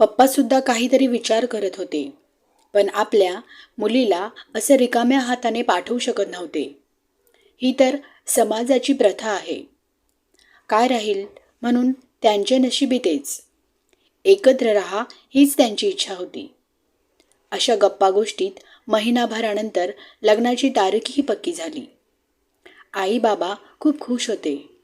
पप्पासुद्धा काहीतरी विचार करत होते. पण आपल्या मुलीला असं रिकाम्या हाताने पाठवू शकत नव्हते. ही तर समाजाची प्रथा आहे. काय राहील म्हणून त्यांचे नशिबी तेच. एकत्र राहा हीच त्यांची इच्छा होती. अशा गप्पा गोष्टीत महिनाभरानंतर लग्नाची तारीखही पक्की झाली. आई बाबा खूप खुश होते.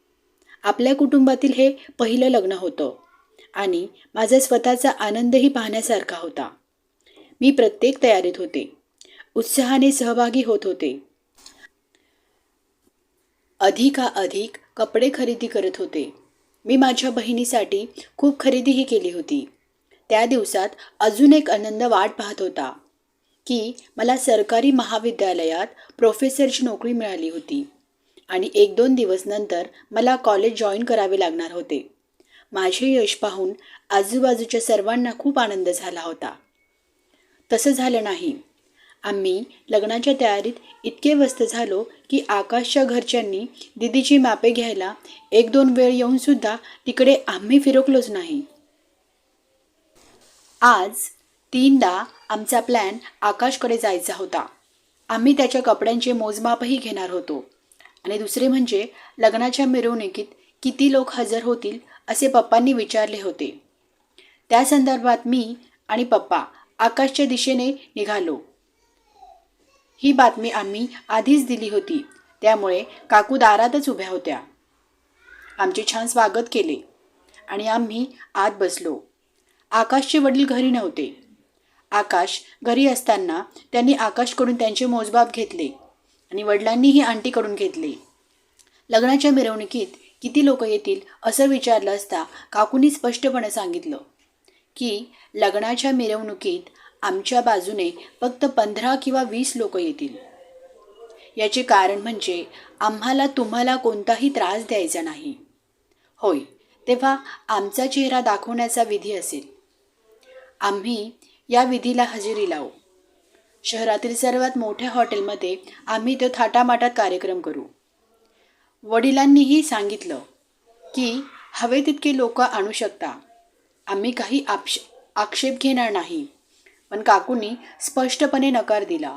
आपल्या कुटुंबातील हे पहिलं लग्न होतं. आणि माझा स्वतःचा आनंदही पाहण्यासारखा होता. मी प्रत्येक तयारीत होते. उत्साहाने सहभागी होत होते. अधिकाधिक कपडे खरेदी करत होते. मी माझ्या बहिणीसाठी खूप खरेदीही केली होती. त्या दिवसात अजून एक आनंद वाट पाहत होता की मला सरकारी महाविद्यालयात प्रोफेसरची नोकरी मिळाली होती आणि एक दोन दिवस नंतर मला कॉलेज जॉईन करावे लागणार होते. माझे यश पाहून आजूबाजूच्या सर्वांना खूप आनंद झाला होता. तसं झालं नाही. आम्ही लग्नाच्या तयारीत इतके व्यस्त झालो की आकाशच्या घरच्यांनी दिदीची मापे घ्यायला एक दोन वेळ येऊनसुद्धा तिकडे आम्ही फिरकलोच नाही. आज तीनदा आमचा प्लॅन आकाशकडे जायचा होता. आम्ही त्याच्या कपड्यांचे मोजमापही घेणार होतो. आणि दुसरे म्हणजे लग्नाच्या मिरवणुकीत किती लोक हजर होतील असे पप्पांनी विचारले होते. त्या संदर्भात मी आणि पप्पा आकाशच्या दिशेने निघालो. ही बातमी आम्ही आधीच दिली होती. त्यामुळे काकू दारातच उभ्या होत्या. आमचे छान स्वागत केले आणि आम्ही आत बसलो. आकाशचे वडील घरी नव्हते. आकाश घरी असताना त्यांनी आकाशकडून त्यांचे मोजबाप घेतले आणि वडिलांनीही आंटीकडून घेतले. लग्नाच्या मिरवणुकीत किती लोक येतील असं विचारलं असता काकूंनी स्पष्टपणे सांगितलं की लग्नाच्या मिरवणुकीत आमच्या बाजूने फक्त पंधरा किंवा वीस लोक येतील. याचे कारण म्हणजे आम्हाला तुम्हाला कोणताही त्रास द्यायचा नाही. होय तेव्हा आमचा चेहरा दाखवण्याचा विधी असेल. आम्ही या विधीला हजेरी लावू. शहरातील सर्वात मोठ्या हॉटेलमध्ये आम्ही तो थाटामाटात कार्यक्रम करू. वडिलांनीही सांगितलं की हवे तितके लोक आणू शकता. आम्ही काही आक्षे आक्षेप घेणार नाही. पण काकूंनी स्पष्टपणे नकार दिला.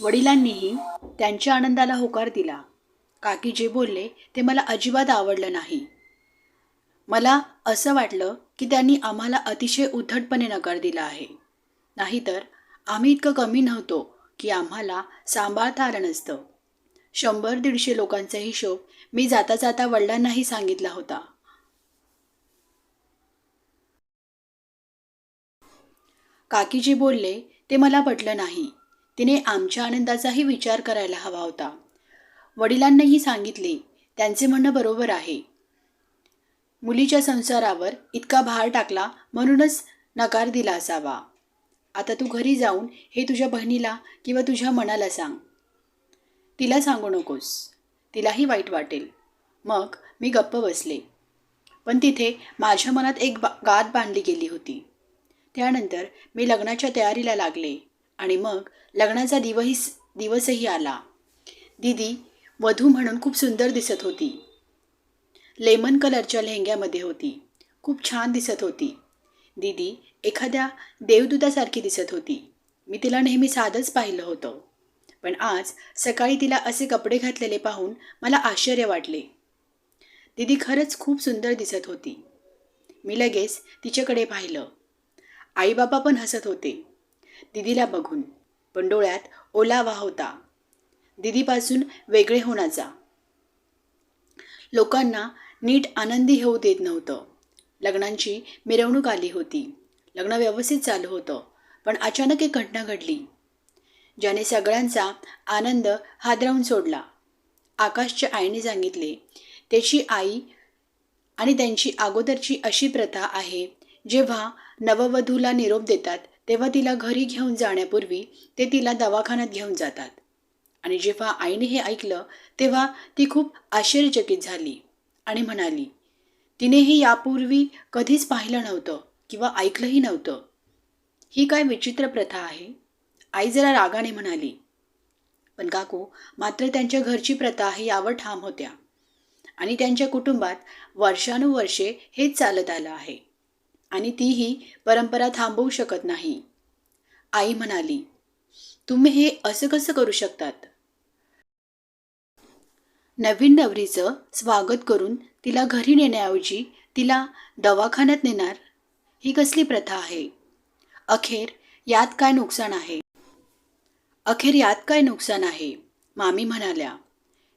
वडिलांनीही त्यांच्या आनंदाला होकार दिला. काकी जे बोलले ते मला अजिबात आवडलं नाही. मला असं वाटलं की त्यांनी आम्हाला अतिशय उद्धटपणे नकार दिला आहे. नाहीतर आम्ही इतकं कमी नव्हतो की आम्हाला सांभाळता आलं नसतं. शंभर दीडशे लोकांचा हिशोब मी जाता जाता वडिलांनाही सांगितला होता. काकीजी बोलले ते मला पटलं नाही. तिने आमच्या आनंदाचाही विचार करायला हवा होता. वडिलांनाही सांगितले त्यांचे म्हणणं बरोबर आहे. मुलीच्या संसारावर इतका भार टाकला म्हणूनच नकार दिला असावा. आता तू घरी जाऊन हे तुझ्या बहिणीला किंवा तुझ्या मनाला सांग. तिला सांगू नकोस. तिलाही वाईट वाटेल. मग मी गप्प बसले. पण तिथे माझ्या मनात एक बा गात बांधली गेली होती. त्यानंतर मी लग्नाच्या तयारीला लागले आणि मग लग्नाचा दिवही दिवसही आला. दीदी वधू म्हणून खूप सुंदर दिसत होती. लेमन कलरच्या लेहंग्यामध्ये होती. खूप छान दिसत होती. दीदी एखाद्या देवदूतासारखी दिसत होती. मी तिला नेहमी साधंच पाहिलं होतं. पण आज सकाळी तिला असे कपडे घातलेले पाहून मला आश्चर्य वाटले. दीदी खरंच खूप सुंदर दिसत होती. मी लगेच तिच्याकडे पाहिलं. आईबाबा पण हसत होते. दिदीला बघून. पण डोळ्यात ओलावा होता. दिदीपासून वेगळे होण्याचा. लोकांना नीट आनंदी होऊ देत नव्हतं. लग्नांची मिरवणूक आली होती. लग्न व्यवस्थित चालू होतं. पण अचानक एक घटना घडली. ज्याने सगळ्यांचा आनंद हादरवून सोडला. आकाशच्या आईने सांगितले त्याची आई आणि त्यांची अगोदरची अशी प्रथा आहे जेव्हा नववधूला निरोप देतात तेव्हा तिला घरी घेऊन जाण्यापूर्वी ते तिला दवाखान्यात घेऊन जातात. आणि जेव्हा आईने हे ऐकलं तेव्हा ती खूप आश्चर्यचकित झाली आणि म्हणाली तिनेही यापूर्वी कधीच पाहिलं नव्हतं किंवा ऐकलंही नव्हतं. ही काय विचित्र प्रथा आहे? आई जरा रागाने म्हणाली पण काकू मात्र त्यांच्या घरची प्रथा आहे यावर ठाम होत्या आणि त्यांच्या कुटुंबात वर्षानुवर्षे हेच चालत आलं आहे आणि तीही परंपरा थांबवू शकत नाही. आई म्हणाली तुम्ही हे असं कसं करू शकतात? नवीन नवरीचं स्वागत करून तिला घरी नेण्याऐवजी तिला दवाखान्यात नेणार ही कसली प्रथा आहे? अखेर यात काय नुकसान आहे? अखेर यात काय नुकसान आहे? मामी म्हणाल्या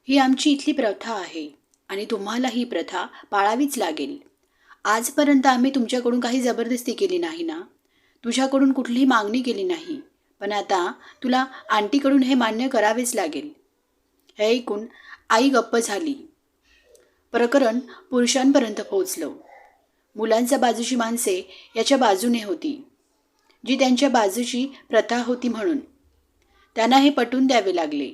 ही आमची इथली प्रथा आहे आणि तुम्हाला ही प्रथा पाळावीच लागेल. आजपर्यंत आम्ही तुमच्याकडून काही जबरदस्ती केली नाही ना? तुझ्याकडून कुठलीही मागणी केली नाही. पण आता तुला आंटीकडून हे मान्य करावेच लागेल. हे ऐकून आई गप्प झाली. प्रकरण पुरुषांपर्यंत पोहोचलं. मुलांच्या बाजूची माणसे याच्या बाजूने होती जी त्यांच्या बाजूची प्रथा होती म्हणून. त्यांना हे पटवून द्यावे लागले.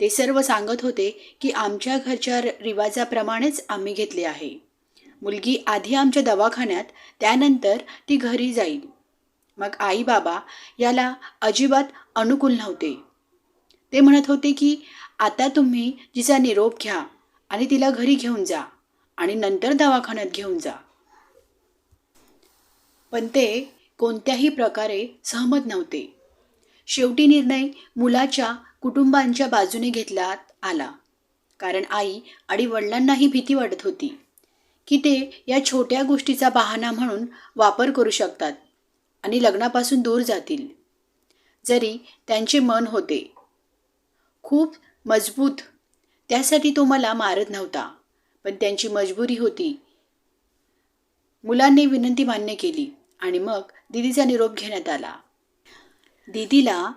ते सर्व सांगत होते की आमच्या घरच्या रिवाजाप्रमाणेच आम्ही घेतले आहे. मुलगी आधी आमच्या दवाखान्यात त्यानंतर ती घरी जाईल. मग आई बाबा याला अजिबात अनुकूल नव्हते. ते म्हणत होते की आता तुम्ही जिचा निरोप घ्या आणि तिला घरी घेऊन जा आणि नंतर दवाखान्यात घेऊन जा. पण ते कोणत्याही प्रकारे सहमत नव्हते. शेवटी निर्णय मुलाच्या कुटुंबांच्या बाजूने घेतल्यात आला. कारण आई आणि वडिलांनाही भीती वाटत होती की ते या छोट्या गोष्टीचा बहाणा म्हणून वापर करू शकतात आणि लग्नापासून दूर जातील. जरी त्यांचे मन होते. खूप मजबूत. त्यासाठी तो मला मारत नव्हता पण त्यांची मजबुरी होती. मुलांनी विनंती मान्य केली आणि मग दिदीचा निरोप घेण्यात आला. दिदीला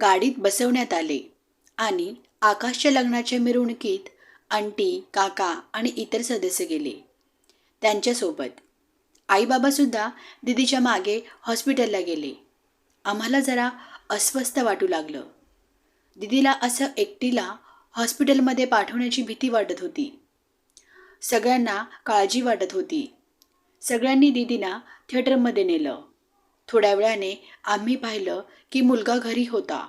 गाडीत बसवण्यात आले आणि आकाशच्या लग्नाच्या मिरवणुकीत आंटी काका आणि इतर सदस्य गेले. त्यांच्यासोबत आईबाबासुद्धा दिदीच्या मागे हॉस्पिटलला गेले. आम्हाला जरा अस्वस्थ वाटू लागलं. दिदीला असं एकटीला हॉस्पिटलमध्ये पाठवण्याची भीती वाटत होती. सगळ्यांना काळजी वाटत होती. सगळ्यांनी दिदीला थिएटरमध्ये नेलं. थोड्या वेळाने आम्ही पाहिलं की मुलगा घरी होता.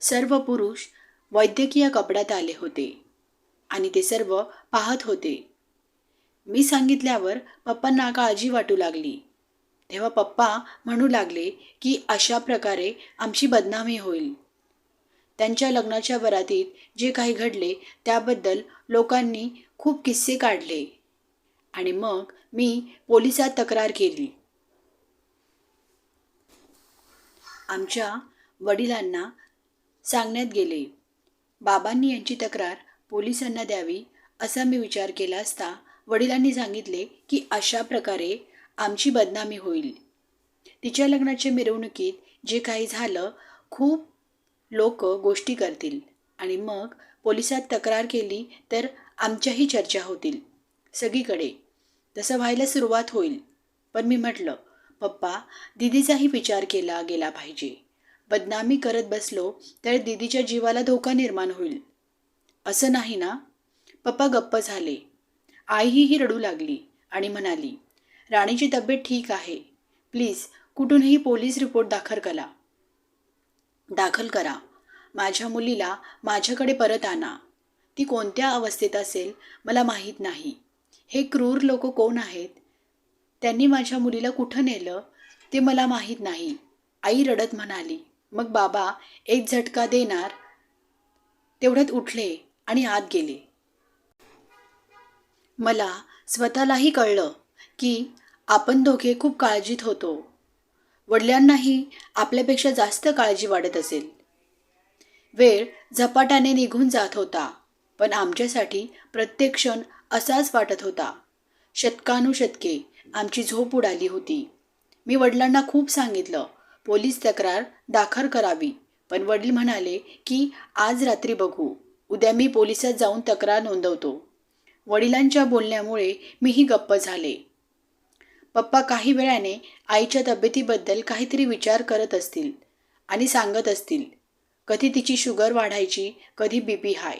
सर्व पुरुष वैद्यकीय कपड्यात आले होते आणि ते सर्व पाहत होते. मी सांगितल्यावर पप्पांना काळजी वाटू लागली. तेव्हा पप्पा म्हणू लागले की अशा प्रकारे आमची बदनामी होईल. त्यांच्या लग्नाच्या वरातीत जे काही घडले त्याबद्दल लोकांनी खूप किस्से काढले आणि मग मी पोलिसात तक्रार केली. आमच्या वडिलांना सांगण्यात गेले. बाबांनी यांची तक्रार पोलिसांना द्यावी असा मी विचार केला असता वडिलांनी सांगितले की अशा प्रकारे आमची बदनामी होईल. तिच्या लग्नाच्या मिरवणुकीत जे काही झालं खूप लोक गोष्टी करतील आणि मग पोलिसात तक्रार केली तर आमच्याही चर्चा होतील सगळीकडे. तसं व्हायला सुरुवात होईल. पण मी म्हटलं पप्पा दिदीचाही विचार केला गेला पाहिजे. बदनामी करत बसलो तर दिदीच्या जीवाला धोका निर्माण होईल. असं नाही ना? पप्पा गप्प झाले. आईही रडू लागली आणि म्हणाली राणीची तब्येत ठीक आहे. प्लीज कुठूनही पोलीस रिपोर्ट दाखल करा. दाखल करा. माझ्या मुलीला माझ्याकडे परत आणा. ती कोणत्या अवस्थेत असेल मला माहीत नाही. हे क्रूर लोक कोण आहेत त्यांनी माझ्या मुलीला कुठं नेलं ते मला माहीत नाही. आई रडत म्हणाली मग बाबा एक झटका देणार. तेवढ्यात उठले आणि आत गेले. मला स्वतःलाही कळलं की आपण दोघे खूप काळजीत होतो. वडिलांनाही आपल्यापेक्षा जास्त काळजी वाढत असेल. वेळ झपाट्याने निघून जात होता पण आमच्यासाठी प्रत्येक क्षण असाच वाटत होता. शतकानुशतके आमची झोप उडाली होती. मी वडिलांना खूप सांगितलं पोलीस तक्रार दाखल करावी. पण वडील म्हणाले की आज रात्री बघू. उद्या मी पोलिसात जाऊन तक्रार नोंदवतो. वडिलांच्या बोलण्यामुळे मीही गप्प झाले. पप्पा काही वेळाने आईच्या तब्येतीबद्दल काहीतरी विचार करत असतील आणि सांगत असतील कधी तिची शुगर वाढायची कधी बी पी हाय.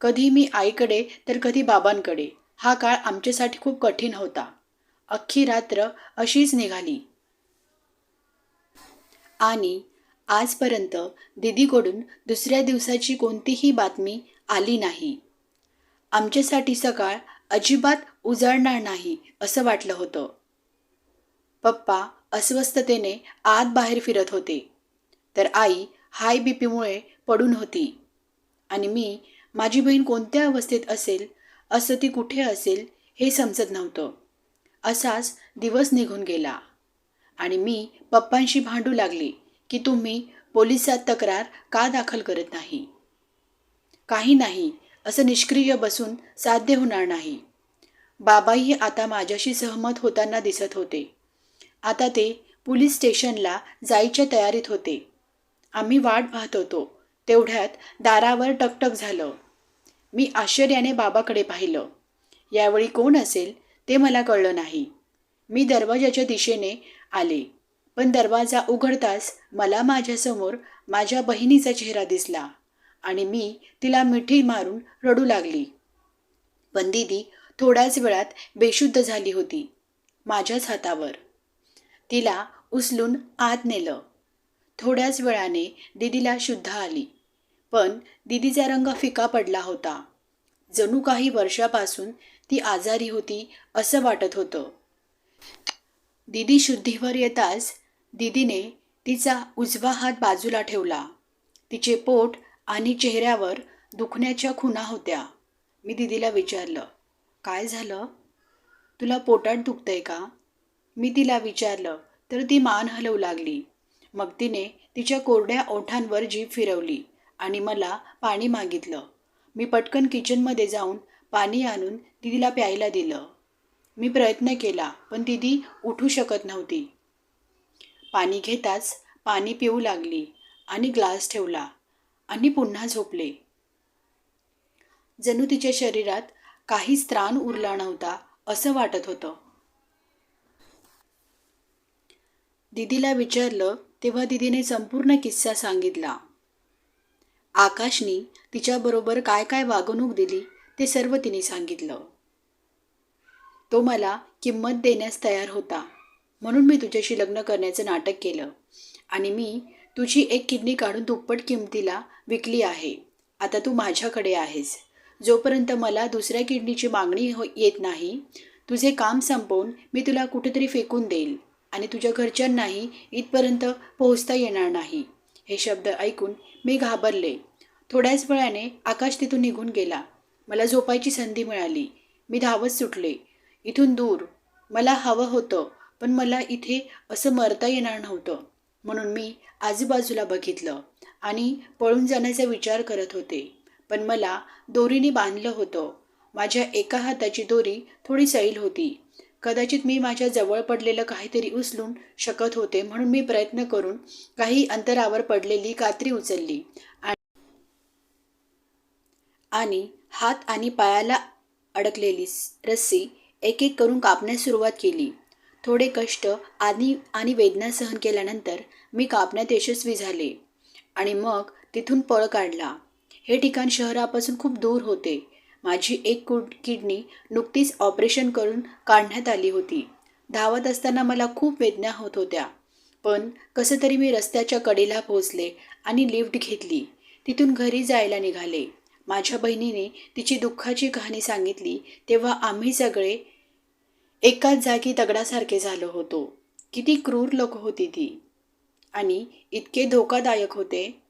कधी मी आईकडे तर कधी बाबांकडे. हा काळ आमच्यासाठी खूप कठीण होता. अख्खी रात्र अशीच निघाली. आणि आजपर्यंत दीदीकडून दुसऱ्या दिवसाची कोणतीही बातमी आली नाही. आमच्यासाठी सकाळ अजिबात उजाडणार नाही असं वाटलं होतं. पप्पा अस्वस्थतेने आत बाहेर फिरत होते. तर आई हाय बी पीमुळे पडून होती. आणि मी माझी बहीण कोणत्या अवस्थेत असेल असं ती कुठे असेल हे समजत नव्हतं. असाच दिवस निघून गेला. आणि मी पप्पांशी भांडू लागली की तुम्ही पोलिसात तक्रार का दाखल करत नाही? काही नाही असं निष्क्रिय बसून साध्य होणार नाही. बाबाही आता माझ्याशी सहमत होताना दिसत होते. आता ते पोलीस स्टेशनला जायच्या तयारीत होते. आम्ही वाट पाहत होतो. तेवढ्यात दारावर टकटक झालं. मी आश्चर्याने बाबाकडे पाहिलं. यावेळी कोण असेल ते मला कळलं नाही. मी दरवाजाच्या दिशेने आले. पण दरवाजा उघडताच मला माझ्यासमोर माझ्या बहिणीचा चेहरा दिसला आणि मी तिला मिठी मारून रडू लागली. पण दीदी थोड्याच वेळात बेशुद्ध झाली होती माझ्याच हातावर. तिला उचलून आत नेलं. थोड्याच वेळाने दिदीला शुद्ध आली. पण दिदीचा रंग फिका पडला होता. जणू काही वर्षापासून ती आजारी होती असं वाटत होतं. दिदी शुद्धीवर येताच दिदीने तिचा उजवा हात बाजूला ठेवला. तिचे पोट आणि चेहऱ्यावर दुखण्याच्या खुणा होत्या. मी दिदीला विचारलं काय झालं? तुला पोटात दुखतंय का? मी तिला विचारलं तर ती मान हलवू लागली. मग तिने तिच्या कोरड्या ओठांवर जीभ फिरवली. आणि मला पाणी मागितलं. मी पटकन किचनमध्ये जाऊन पाणी आणून दिदीला प्यायला दिलं. मी प्रयत्न केला पण दिदी उठू शकत नव्हती. पाणी घेताच पाणी पिऊ लागली आणि ग्लास ठेवला आणि पुन्हा झोपले. जणू तिच्या शरीरात काहीच त्राण उरला नव्हता असं वाटत होतं. दिदीला विचारलं तेव्हा दिदीने संपूर्ण किस्सा सांगितला. आकाशनी तिच्याबरोबर काय काय वागणूक दिली ते सर्व तिने सांगितलं. तो मला किंमत देण्यास तयार होता. म्हणून मी तुझ्याशी लग्न करण्याचं नाटक केलं आणि मी तुझी एक किडनी काढून दुप्पट किमतीला विकली आहे. आता तू माझ्याकडे आहेस. जोपर्यंत मला दुसऱ्या किडनीची मागणी हो येत नाही तुझे काम संपवून मी तुला कुठेतरी फेकून देईल आणि तुझ्या घरच्यांनाही इथपर्यंत पोहोचता येणार नाही. हे शब्द ऐकून मी घाबरले. थोड्याच वेळाने आकाश तिथून निघून गेला. मला झोपायची संधी मिळाली. मी धावत सुटले. इथून दूर. मला हवं होतं पण मला इथे असं मरता येणार नव्हतं. म्हणून मी आजूबाजूला बघितलं आणि पळून जाण्याचा विचार करत होते. पण मला दोरीने बांधलं होतं. माझ्या एका हाताची दोरी थोडी सैल होती. कदाचित मी माझ्या जवळ पडलेलं काहीतरी उचलून शकत होते म्हणून मी प्रयत्न करून काही अंतरावर पडलेली कात्री उचलली. आणि हात आणि पायाला अडकलेली रस्सी एक एक करून कापण्यास सुरुवात केली. थोडे कष्ट आणि आणि वेदना सहन केल्यानंतर मी कापण्यात यशस्वी झाले आणि मग तिथून पळ काढला. हे ठिकाण शहरापासून खूप दूर होते. माझी एक कुड किडनी नुकतीच ऑपरेशन करून काढण्यात आली होती. धावत असताना मला खूप वेदना होत होत्या. पण कसं तरी मी रस्त्याच्या कडेला पोहोचले आणि लिफ्ट घेतली. तिथून घरी जायला निघाले. माझ्या बहिणीने तिची दुःखाची कहाणी सांगितली तेव्हा आम्ही सगळे एकाच जागी दगडासारखे झालो होतो. किती क्रूर लोक होती ती. आणि इतके धोकादायक होते.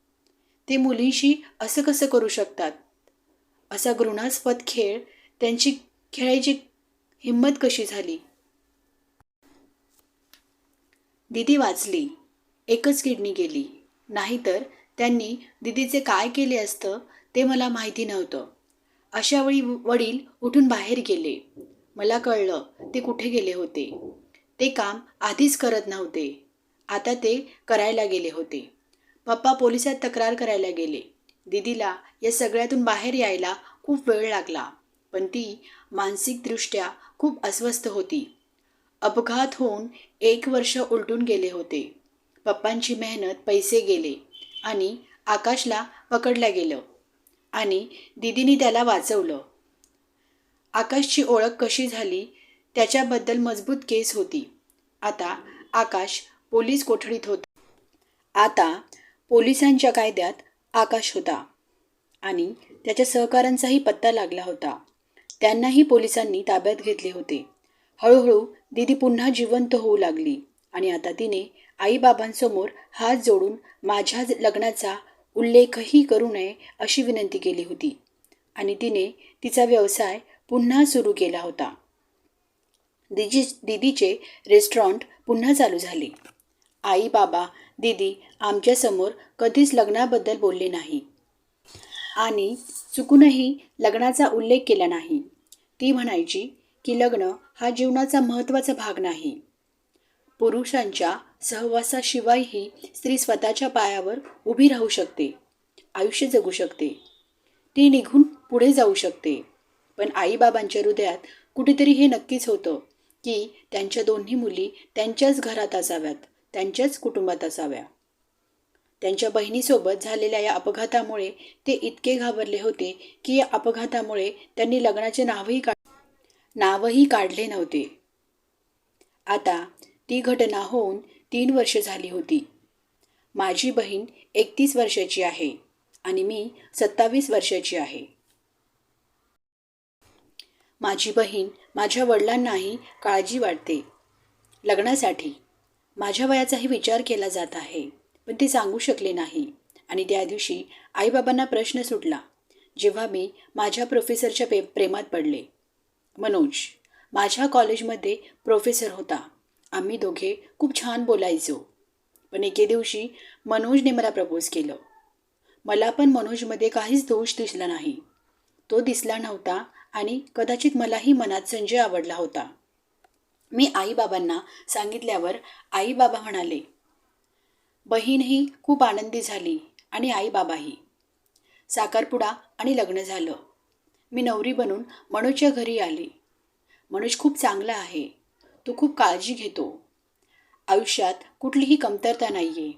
ते मुलींशी असं कसं करू शकतात? असा घृणास्पद खेळ त्यांची खेळायची हिंमत कशी झाली? दिदी वाचली. एकच किडनी गेली. नाहीतर त्यांनी दिदीचे काय केले असतं? ते मला माहिती नव्हतं. अशा वेळी वडील उठून बाहेर गेले. मला कळलं ते कुठे गेले होते. ते काम आधीच करत नव्हते. आता ते करायला गेले होते. पप्पा पोलिसात तक्रार करायला गेले. दिदीला या सगळ्यातून बाहेर यायला खूप वेळ लागला पण ती मानसिकदृष्ट्या खूप अस्वस्थ होती. अपघात होऊन एक वर्ष उलटून गेले होते. पप्पांची मेहनत पैसे गेले आणि आकाशला पकडलं गेलं. आणि दिदीनी त्याला वाचवलं. आकाशची ओळख कशी झाली त्याच्याबद्दल मजबूत केस होती. आता आकाश पोलीस कोठडीत होता. आता पोलिसांच्या कायद्यात आकाश होता आणि त्याच्या सहकाऱ्यांचाही पत्ता लागला होता. त्यांनाही पोलिसांनी ताब्यात घेतले होते. हळूहळू दीदी पुन्हा जिवंत होऊ लागली आणि आता तिने आईबाबांसमोर हात जोडून माझ्या लग्नाचा उल्लेखही करू नये अशी विनंती केली होती. आणि तिने तिचा व्यवसाय पुन्हा सुरू केला होता. दिजी दिदीचे रेस्टॉरंट पुन्हा चालू झाले. आई बाबा दिदी आमच्यासमोर कधीच लग्नाबद्दल बोलले नाही. आणि चुकूनही लग्नाचा उल्लेख केला नाही. ती म्हणायची की लग्न हा जीवनाचा महत्त्वाचा भाग नाही. पुरुषांच्या सहवासाशिवायही स्त्री स्वतःच्या पायावर उभी राहू शकते. आयुष्य जगू शकते. ती निघून पुढे जाऊ शकते. पण आईबाबांच्या हृदयात कुठेतरी हे नक्कीच होतं की त्यांच्या दोन्ही मुली त्यांच्याच घरात असाव्यात त्यांच्याच कुटुंबात असाव्या. त्यांच्या बहिणीसोबत झालेल्या या अपघातामुळे ते इतके घाबरले होते की या अपघातामुळे त्यांनी लग्नाचे नावही काढ नावही काढले नव्हते. आता ती घटना होऊन तीन वर्ष झाली होती. माझी बहीण एकतीस वर्षाची आहे आणि मी सत्तावीस वर्षाची आहे. माझी बहीण माझ्या वडिलांनाही काळजी वाटते. लग्नासाठी माझ्या वयाचाही विचार केला जात आहे पण ते सांगू शकले नाही आणि त्या दिवशी आईबाबांना प्रश्न सुटला जेव्हा मी माझ्या प्रोफेसरच्या पे प्रेमात पडले. मनोज माझ्या कॉलेजमध्ये प्रोफेसर होता. आम्ही दोघे खूप छान बोलायचो. पण एके दिवशी मनोजने मला प्रपोज केलं. मला पण मनोजमध्ये काहीच दोष दिसला नाही. तो दिसला नव्हता आणि कदाचित मलाही मनात संजय आवडला होता. मी आईबाबांना सांगितल्यावर आईबाबा म्हणाले बहीणही खूप आनंदी झाली आणि आईबाबाही. साखरपुडा आणि लग्न झालं. मी नवरी बनून मनोजच्या घरी आले. मनोज खूप चांगला आहे. तो खूप काळजी घेतो. आयुष्यात कुठलीही कमतरता नाही आहे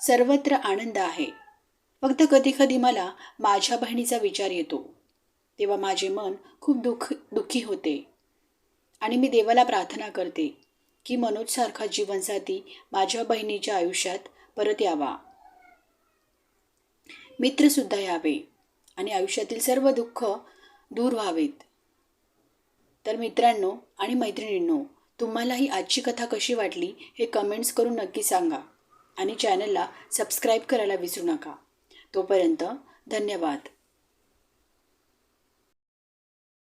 सर्वत्र आनंद आहे. फक्त कधी कधी मला माझ्या बहिणीचा विचार येतो. तेव्हा माझे मन खूप दुःख दुःखी होते. आणि मी देवाला प्रार्थना करते की मनोजसारखा जीवनसाथी माझ्या बहिणीच्या आयुष्यात परत यावा. मित्रसुद्धा यावे आणि आयुष्यातील सर्व दुःख दूर व्हावेत. तर मित्रांनो आणि मैत्रिणींनो तुम्हालाही आजची कथा कशी वाटली हे कमेंट्स करून नक्की सांगा आणि चॅनलला सबस्क्राईब करायला विसरू नका. तोपर्यंत धन्यवाद.